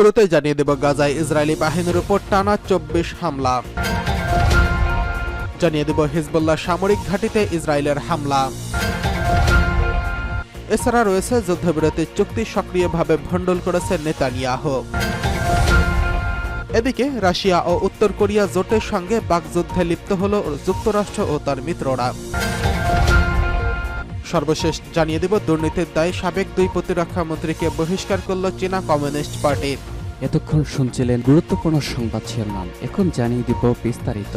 শুরুতে জানিয়ে দেব গাজায় ইসরায়েলি বাহিনীর উপর টানা চব্বিশ হামলা। জানিয়ে দেব হিজবুল্লাহ সামরিক ঘাঁটিতে ইসরায়েলের হামলা। এছাড়া রয়েছে যুদ্ধবিরতি চুক্তি সক্রিয়ভাবে ভণ্ডুল করেছে নেতানিয়াহ। এদিকে রাশিয়া ও উত্তর কোরিয়া জোটের সঙ্গে বাকযুদ্ধে লিপ্ত হল যুক্তরাষ্ট্র ও তার মিত্ররা। সর্বশেষ জানিয়ে দেব, দুর্নীতির দায়ে সাবেক দুই প্রতিরক্ষা মন্ত্রীকে বহিষ্কার করল চীনা কমিউনিস্ট পার্টি। এতক্ষণ শুনছিলেন গুরুত্বপূর্ণ সংবাদ শিরোনাম। এখন জানিয়ে দিব বিস্তারিত।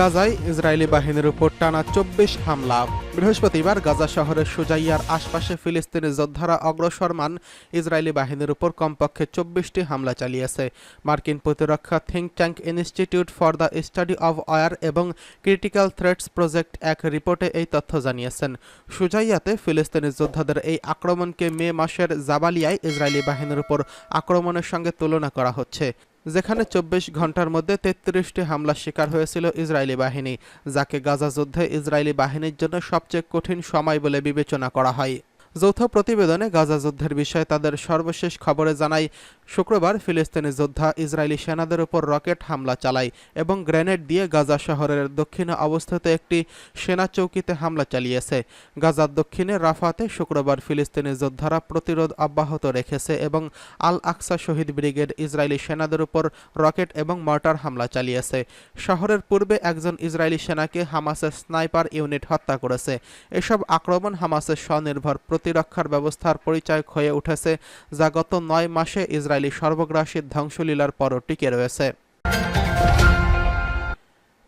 গাজায় ইসরায়েলি বাহিনীর উপর টানা চব্বিশ হামলা। বৃহস্পতিবার গাজা শহরের সুজাইয়ার আশপাশে ফিলিস্তিনি যোদ্ধারা অগ্রসরমান ইসরায়েলি বাহিনীর উপর কমপক্ষে চব্বিশটি হামলা চালিয়েছে। মার্কিন প্রতিরক্ষা think tank institute for the study of war এবং ক্রিটিক্যাল থ্রেটস প্রজেক্ট এক রিপোর্টে এই তথ্য জানিয়েছেন। সুজাইয়াতে ফিলিস্তিনি যোদ্ধাদের এই আক্রমণকে মে মাসের জাবালিয়ায় ইসরায়েলি বাহিনীর উপর আক্রমণের সঙ্গে তুলনা করা হচ্ছে। যেখানে চব্বিশ ঘণ্টার মধ্যে তেত্রিশটি হামলার শিকার হয়েছিল ইসরায়েলি বাহিনী, যাকে গাজা যুদ্ধে ইসরায়েলি বাহিনীর জন্য সবচেয়ে কঠিন সময় বলে বিবেচনা করা হয়। যৌথ প্রতিবেদনে গাজা যুদ্ধের বিষয়ে তাদের সর্বশেষ খবরে জানায় শুক্রবার ফিলিস্তিনি যোদ্ধা ইসরায়েলি সেনাদের উপর রকেট হামলা চালায় এবং গ্রেনেড দিয়ে গাজা শহরের দক্ষিণে অবস্থিত একটি সেনা চৌকিতে হামলা চালিয়েছে। গাজার দক্ষিণে রাফাতে শুক্রবার ফিলিস্তিনি যোদ্ধারা প্রতিরোধ অব্যাহত রেখেছে এবং আল আকসা শহীদ ব্রিগেড ইসরায়েলি সেনাদের উপর রকেট এবং মর্টার হামলা চালিয়েছে। শহরের পূর্বে একজন ইসরায়েলি সেনাকে হামাসের স্নাইপার ইউনিট হত্যা করেছে। এসব আক্রমণ হামাসের স্বনির্ভর প্রতিরক্ষার ব্যবস্থার পরিচায়ক হয়ে উঠেছে। যা গত নয় মাসে ইসরায়েলি সর্বগ্রাসীর ধ্বংসলীলার পরও টিকে রয়েছে।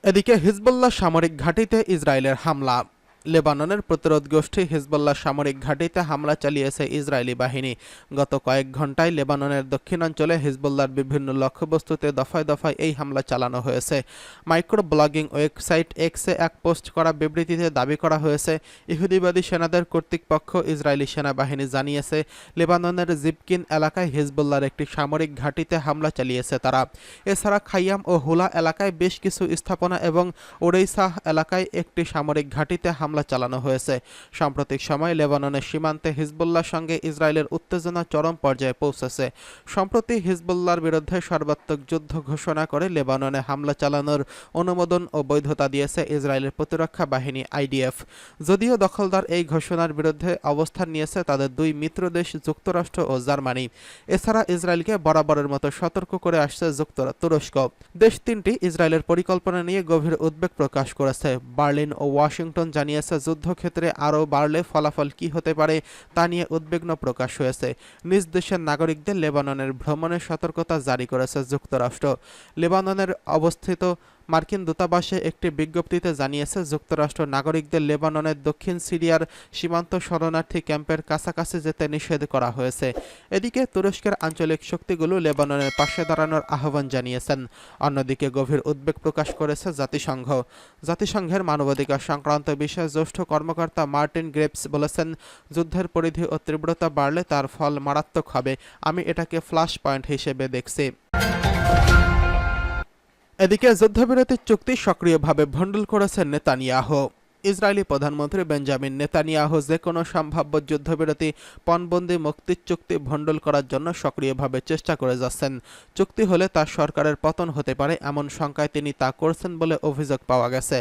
এদিকে হিজবুল্লাহ সামরিক ঘাঁটিতে ইসরায়েলের হামলা। লেবাননের প্রতিরোধ গোষ্ঠী হিজবুল্লাহ সামরিক ঘাঁটিতে হামলা চালিয়েছে ইসরায়েলি বাহিনী। গত কয়েক ঘন্টায় লেবাননের দক্ষিণাঞ্চলে হিজবুল্লাহর বিভিন্ন লক্ষ্যবস্তুতে দফায় দফায় এই হামলা চালানো হয়েছে। মাইক্রো ব্লগিং ওয়েবসাইট এক্সে এক পোস্ট করা বিবৃতিতে দাবি করা হয়েছে, ইহুদিবাদী সেনাদের কর্তৃপক্ষ ইসরায়েলি সেনাবাহিনী জানিয়েছে, লেবাননের জিপকিন এলাকায় হিজবুল্লাহর একটি সামরিক ঘাঁটিতে হামলা চালিয়েছে তারা। এছাড়া খাইয়াম ও হুলা এলাকায় বেশ কিছু স্থাপনা এবং ওরেইসাহ এলাকায় একটি সামরিক ঘাঁটিতে হামলা চালানো হয়েছে। সাম্প্রতিক সময়ে লেবাননের সীমান্তে হিজবুল্লাহর সঙ্গে ইসরায়েলের উত্তেজনা চরম পর্যায়ে পৌঁছেছে। সম্প্রতি হিজবুল্লাহর বিরুদ্ধে সর্বাত্মক যুদ্ধ ঘোষণা করে লেবাননে হামলা চালানোর অনুমোদন ও বৈধতা দিয়েছে ইসরায়েলের প্রতিরক্ষা বাহিনী আইডিএফ। যদিও দখলদার এই ঘোষণার বিরুদ্ধে অবস্থান নিয়েছে তাদের দুই মিত্র দেশ যুক্তরাষ্ট্র ও জার্মানি। এছাড়া ইসরায়েলকে বরাবরের মতো সতর্ক করে আসছে যুক্তরা তুরস্ক দেশ তিনটি ইসরায়েলের পরিকল্পনা নিয়ে গভীর উদ্বেগ প্রকাশ করেছে, বার্লিন ও ওয়াশিংটন জানিয়েছে। যুদ্ধক্ষেত্রে আরও বাড়লে ফলাফল কি হতে পারে তা নিয়ে উদ্বিগ্ন প্রকাশ হয়েছে। নিজ দেশের নাগরিকদের লেবাননের ভ্রমণের সতর্কতা জারি করেছে যুক্তরাষ্ট্র। লেবাননের অবস্থিত মার্কিন দূতাবাসে একটি বিজ্ঞপ্তিতে জানিয়েছে, যুক্তরাষ্ট্র নাগরিকদের লেবাননের দক্ষিণ সিরিয়ার সীমান্ত শরণার্থী ক্যাম্পের কাছাকাছি যেতে নিষেধ করা হয়েছে। এদিকে তুরস্কের আঞ্চলিক শক্তিগুলো লেবাননের পাশে দাঁড়ানোর আহ্বান জানিয়েছেন। অন্যদিকে গভীর উদ্বেগ প্রকাশ করেছে জাতিসংঘ। জাতিসংঘের মানবাধিকার সংক্রান্ত বিষয়ে জ্যেষ্ঠ কর্মকর্তা মার্টিন গ্রেপস বলেছেন, যুদ্ধের পরিধি ও তীব্রতা বাড়লে তার ফল মারাত্মক হবে। আমি এটাকে ফ্লাশ পয়েন্ট হিসেবে দেখছি। এদিকে যুদ্ধবিরতির চুক্তি সক্রিয়ভাবে ভণ্ডুল করেছেন নেতানিয়াহ। ইসরায়েলি প্রধানমন্ত্রী বেঞ্জামিন নেতানিয়াহ যে কোনো সম্ভাব্য যুদ্ধবিরতি, পণবন্দি মুক্তির চুক্তি ভণ্ডুল করার জন্য সক্রিয়ভাবে চেষ্টা করে যাচ্ছেন। চুক্তি হলে তার সরকারের পতন হতে পারে এমন শঙ্কায় তিনি তা করছেন বলে অভিযোগ পাওয়া গেছে।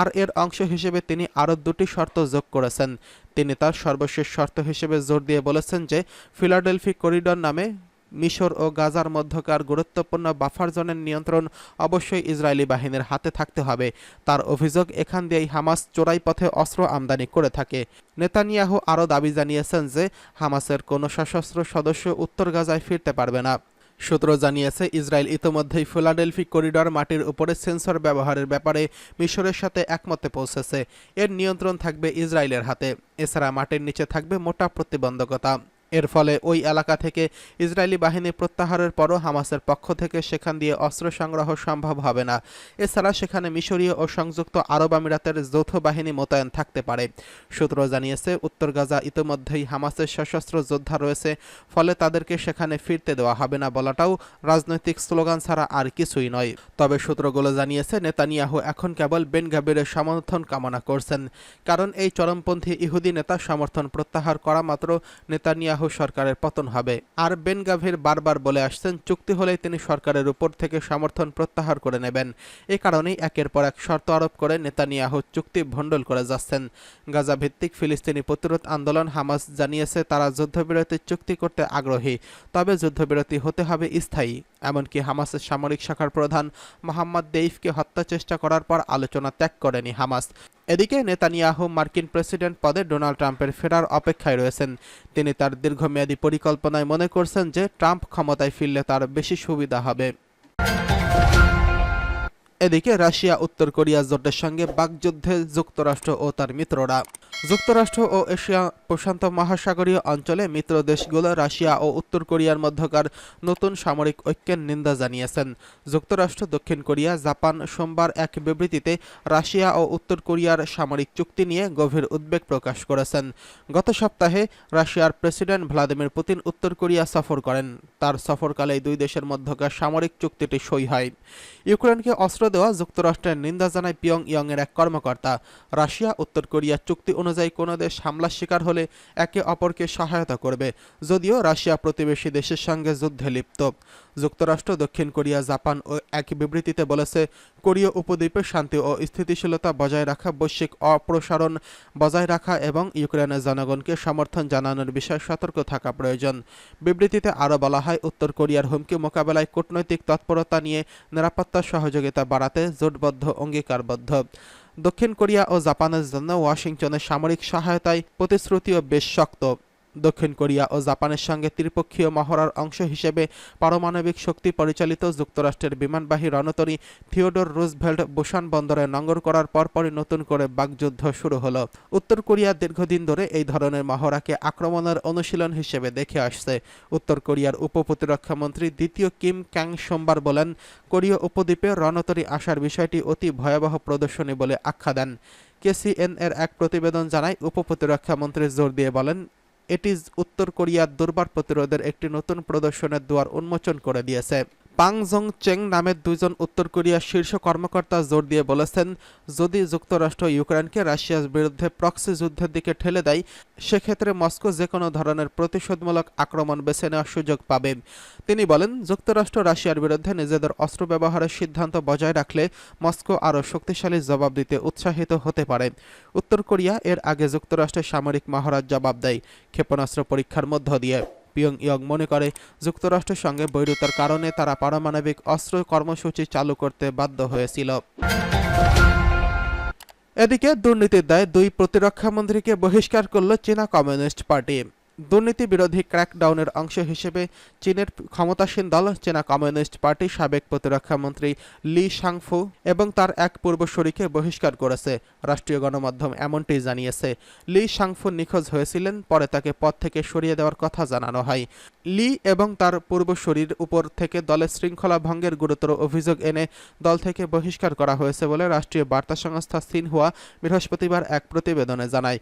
আর এর অংশ হিসেবে তিনি আরও দুটি শর্ত যোগ করেছেন। তিনি তার সর্বশেষ শর্ত হিসেবে জোর দিয়ে বলেছেন যে, ফিলাডেলফি করিডর নামে মিশর ও গাজার মধ্যকার গুরুত্বপূর্ণ বাফার জোনের নিয়ন্ত্রণ অবশ্যই ইসরায়েলি বাহিনীর হাতে থাকতে হবে। তার অভিযোগ, এখান দিয়েই হামাস চোরাই পথে অস্ত্র আমদানি করে থাকে। নেতানিয়াহু আরও দাবি জানিয়েছেন যে, হামাসের কোনো সশস্ত্র সদস্য উত্তর গাজায় ফিরতে পারবে না। সূত্র জানিয়েছে, ইসরায়েল ইতোমধ্যেই ফিলাডেলফি করিডর মাটির উপরে সেন্সর ব্যবহারের ব্যাপারে মিশরের সাথে একমতে পৌঁছেছে। এর নিয়ন্ত্রণ থাকবে ইসরায়েলের হাতে। এছাড়া মাটির নিচে থাকবে মোটা প্রতিবন্ধকতা। এর ফলে ওই এলাকা থেকে ইসরায়েলি বাহিনী প্রত্যাহারের পরও হামাসের পক্ষ থেকে সেখান দিয়ে অস্ত্র সংগ্রহ সম্ভব হবে না। এছাড়া সেখানে মিশরীয় ও সংযুক্ত আরব আমিরাতের যৌথ বাহিনী মোতায়েন থাকতে পারে। সূত্র জানিয়েছে, উত্তর গাজা ইতোমধ্যেই হামাসের সশস্ত্র যোদ্ধা রয়েছে, ফলে তাদেরকে সেখানে ফিরতে দেওয়া হবে না বলাটাও রাজনৈতিক স্লোগান ছাড়া আর কিছুই নয়। তবে সূত্রগুলো জানিয়েছে, নেতানিয়াহু এখন কেবল বেন গাবিরের সমর্থন কামনা করছেন। কারণ এই চরমপন্থী ইহুদি নেতা সমর্থন প্রত্যাহার করা মাত্র নেতানিয়াহু নেতানিয়াহু সরকারের পতন হবে। আর বেন গাভির বারবার বলে আসছেন, চুক্তি হলেই তিনি সরকারের উপর থেকে সমর্থন প্রত্যাহার করে নেবেন। এ কারণেই একের পর এক শর্ত আরোপ করে নেতানিয়াহু চুক্তি ভণ্ডুল করে যাচ্ছেন। গাজা ভিত্তিক ফিলিস্তিনি প্রতিরোধ আন্দোলন হামাস জানিয়েছে, তারা যুদ্ধবিরতি চুক্তি করতে আগ্রহী, তবে যুদ্ধবিরতি হতে হবে স্থায়ী। এমনকি হামাসের সামরিক শাখার প্রধান মোহাম্মদ দেইফকে হত্যা চেষ্টা করার পর আলোচনা ত্যাগ করেনি হামাস। এদিকে নেতানিয়াহু মার্কিন প্রেসিডেন্ট পদে ডোনাল্ড ট্রাম্পের ফেরার অপেক্ষায় রয়েছেন। তিনি তার দীর্ঘমেয়াদী পরিকল্পনায় মনে করছেন যে ট্রাম্প ক্ষমতায় ফিরলে তার বেশি সুবিধা হবে। এদিকে রাশিয়া, উত্তর কোরিয়া, জোটের সঙ্গে বাকযুদ্ধে যুক্তরাষ্ট্র ও তার মিত্ররা। যুক্তরাষ্ট্র ও এশিয়া প্রশান্ত মহাসাগরীয় অঞ্চলে মিত্র দেশগুলো রাশিয়া ও উত্তর কোরিয়ার মধ্যকার নতুন সামরিক ঐক্যের নিন্দা জানিয়েছেন। যুক্তরাষ্ট্র, দক্ষিণ কোরিয়া, জাপান সোমবার এক বিবৃতিতে রাশিয়া ও উত্তর কোরিয়ার সামরিক চুক্তি নিয়ে গভীর উদ্বেগ প্রকাশ করেছেন। গত সপ্তাহে রাশিয়ার প্রেসিডেন্ট ভ্লাদিমির পুতিন উত্তর কোরিয়া সফর করেন। তার সফরকালে দুই দেশের মধ্যকার সামরিক চুক্তিটি সই হয়। ইউক্রেনকে অস্ত্র দেওয়া যুক্তরাষ্ট্রের নিন্দা জানায় পিয়ং ইয়ং এর এক কর্মকর্তা। রাশিয়া, উত্তর কোরিয়া চুক্তি অনুযায়ী কোনো দেশ হামলার শিকার হলে একে অপরকে সহায়তা করবে, যদিও রাশিয়া প্রতিবেশী দেশের সঙ্গে যুদ্ধে লিপ্ত। যুক্তরাষ্ট্র, দক্ষিণ কোরিয়া, জাপান ও এক বিবৃতিতে বলেছে, কোরীয় উপদ্বীপে শান্তি ও স্থিতিশীলতা বজায় রাখা, বৈশ্বিক অপ্রসারণ বজায় রাখা এবং ইউক্রেনের জনগণকে সমর্থন জানানোর বিষয়ে সতর্ক থাকা প্রয়োজন। বিবৃতিতে আরও বলা হয়, উত্তর কোরিয়ার হুমকি মোকাবেলায় কূটনৈতিক তৎপরতা নিয়ে নিরাপত্তা সহযোগিতা বাড়াতে জোটবদ্ধ, অঙ্গীকারবদ্ধ। দক্ষিণ কোরিয়া ও জাপানের জন্য ওয়াশিংটনের সামরিক সহায়তায় প্রতিশ্রুতিও বেশ শক্ত। দক্ষিণ কোরিয়া ও জাপানের সঙ্গে ত্রিপক্ষীয় মহড়ার অংশ হিসেবে পারমাণবিক শক্তি পরিচালিত যুক্তরাষ্ট্রের বিমানবাহী রণতরী থিওডোর রুজভেল্ট বুসান বন্দরে নঙ্গর করার পরপরই নতুন করে বাগযুদ্ধ শুরু হলো। উত্তর কোরিয়া দীর্ঘদিন ধরে এই ধরনের মহড়াকে আক্রমণের অনুশীলন হিসেবে দেখে আসছে। উত্তর কোরিয়ার উপপ্রতিরক্ষামন্ত্রী দ্বিতীয় কিম ক্যাং সোমবার বলেন, কোরীয় উপদ্বীপে রণতরী আসার বিষয়টি অতি ভয়াবহ প্রদর্শনী বলে আখ্যা দেন। কেসিএন এর এক প্রতিবেদন জানায় উপপ্রতিরক্ষামন্ত্রী জোর দিয়ে বলেন এটি উত্তর কোরিয়ার দুর্বার প্রতিরোধের একটি নতুন প্রদর্শনের দুয়ার উন্মোচন করে দিয়েছে। পাং জং চেং নামের দুজন উত্তর কোরিয়ার শীর্ষ কর্মকর্তা জোর দিয়ে বলেছেন, যদি যুক্তরাষ্ট্র ইউক্রেনকে রাশিয়ার বিরুদ্ধে প্রক্সি যুদ্ধের দিকে ঠেলে দেয়, সেক্ষেত্রে মস্কো যে কোনো ধরনের প্রতিশোধমূলক আক্রমণ বেছে নেওয়ার সুযোগ পাবে। তিনি বলেন, যুক্তরাষ্ট্র রাশিয়ার বিরুদ্ধে নিজেদের অস্ত্র ব্যবহারের সিদ্ধান্ত বজায় রাখলে মস্কো আরও শক্তিশালী জবাব দিতে উৎসাহিত হতে পারে। উত্তর কোরিয়া এর আগে যুক্তরাষ্ট্রের সামরিক মহড়ার জবাব দেয়, ক্ষেপণাস্ত্র পরীক্ষার মধ্য দিয়ে। পিয়ং ইয়ং মনে করে, যুক্তরাষ্ট্রের সঙ্গে বৈরতার কারণে তারা পারমাণবিক অস্ত্র কর্মসূচি চালু করতে বাধ্য হয়েছিল। এদিকে দুর্নীতির দায়ে দুই প্রতিরক্ষা মন্ত্রীকে বহিষ্কার করল চীনা কমিউনিস্ট পার্টি। দুর্নীতি বিরোধী ক্র্যাকডাউনের অংশ হিসেবে চীনের ক্ষমতাসীন দল চীনা কমিউনিস্ট পার্টি সাবেক প্রতিরক্ষা মন্ত্রী লি সাংফু এবং তার এক পূর্বসূরিকে বহিষ্কার করেছে। রাষ্ট্রীয় গণমাধ্যম এমনটি জানিয়েছে। লি সাংফু নিখোঁজ হয়েছিলেন, পরে তাকে পদ থেকে সরিয়ে দেওয়ার কথা জানানো হয়। লি এবং তার পূর্বসূরির উপর থেকে দলের শৃঙ্খলা ভঙ্গের গুরুতর অভিযোগ এনে দল থেকে বহিষ্কার করা হয়েছে বলে রাষ্ট্রীয় বার্তা সংস্থা সিনহুয়া বৃহস্পতিবার এক প্রতিবেদনে জানায়।